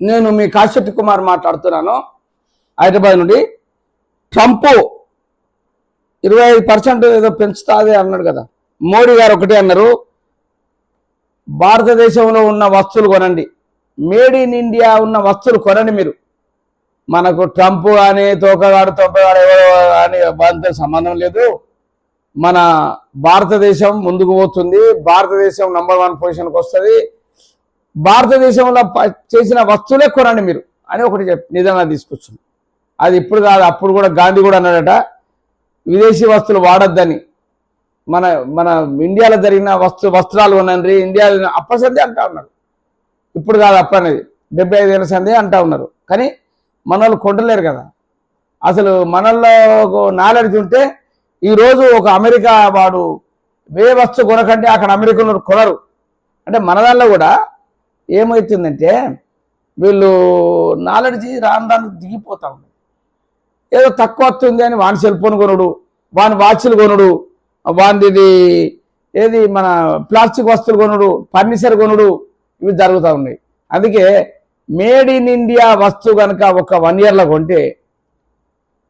నేను మీ కాశ్యప్ కుమార్ మాట్లాడుతున్నాను. హైదరాబాద్ నుండి. ట్రంప్ ఇరవై ఐదు పర్సెంట్ ఏదో పెంచుతుంది అన్నాడు కదా. మోడీ గారు ఒకటే అన్నారు. భారతదేశంలో ఉన్న వస్తువులు కొనండి. మేడ్ ఇన్ ఇండియా ఉన్న వస్తువులు కొనండి మీరు. మనకు ట్రంప్ కానీ తోకగాడు తోకగాడు ఎవరో కానీ దాంతో సంబంధం లేదు. మన భారతదేశం ముందుకు పోతుంది. భారతదేశం నంబర్ వన్ పొజిషన్కి వస్తుంది. భారతదేశంలో ప- చేసిన వస్తువులే కొనండి మీరు అని ఒకటి చెప్ నిజంగా తీసుకొచ్చింది. అది ఇప్పుడు కాదు అప్పుడు కూడా గాంధీ కూడా అన్నాడట విదేశీ వస్తువులు వాడొద్దని. మన మన ఇండియాలో జరిగిన వస్తు వస్త్రాలు కొనండి ఇండియాలో అప్పసందే అంటా ఉన్నారు. ఇప్పుడు కాదు అప్ప అనేది డెబ్బై ఐదేళ్ళ సందే అంటా ఉన్నారు. కానీ మన వాళ్ళు కదా. అసలు మనల్లో నాలెడ్జ్ ఉంటే ఈరోజు ఒక అమెరికా వాడు వే వస్తువు కొనకంటే అక్కడ అమెరికన్లు కొనరు. అంటే మన దానిలో కూడా ఏమవుతుందంటే వీళ్ళు నాలెడ్జ్ రాను రాను దిగిపోతా ఉంది ఏదో తక్కువ వస్తుంది అని వాని సెల్ ఫోన్ కొనుడు వాని వాచ్లు కొనుడు వానిది ఏది మన ప్లాస్టిక్ వస్తువులు కొనుడు ఫర్నిచర్ కొనుడు ఇవి జరుగుతూ ఉన్నాయి. అందుకే మేడ్ ఇన్ ఇండియా వస్తువు కనుక ఒక వన్ ఇయర్లో కొంటే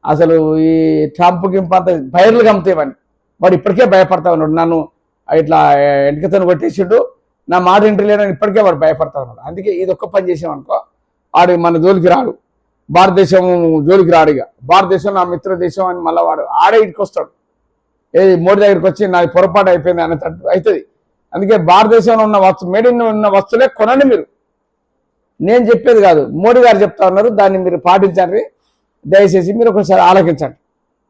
అసలు ఈ ట్రంప్ గింప అంత బయర్లు కమ్ముతాయని వాడు ఇప్పటికే భయపడతా ఉన్నాడు. నన్ను ఇట్లా ఎంటికతను కొట్టేసిండు. నా మాట ఇంటి లేనని ఇప్పటికే వాడు భయపడతా ఉన్నాడు అందుకే ఇది ఒక్క పని చేసామనుకో వాడు మన జోలికి రాడు. భారతదేశం జోలికి రాడు ఇక. భారతదేశం నా మిత్ర దేశం అని మళ్ళీ వాడు ఆడే ఇటుకొస్తాడు వస్తాడు. ఏది మోడీ దగ్గరికి వచ్చి నాది పొరపాటు అయిపోయింది అనేటట్టు అవుతుంది అందుకే భారతదేశంలో ఉన్న వస్తు మేడ్ ఇన్ ఉన్న వస్తువులే కొనండి మీరు. నేను చెప్పేది కాదు. మోడీ గారు చెప్తా ఉన్నారు దాన్ని మీరు పాటించండి. దయచేసి మీరు ఒకసారి ఆలోచించండి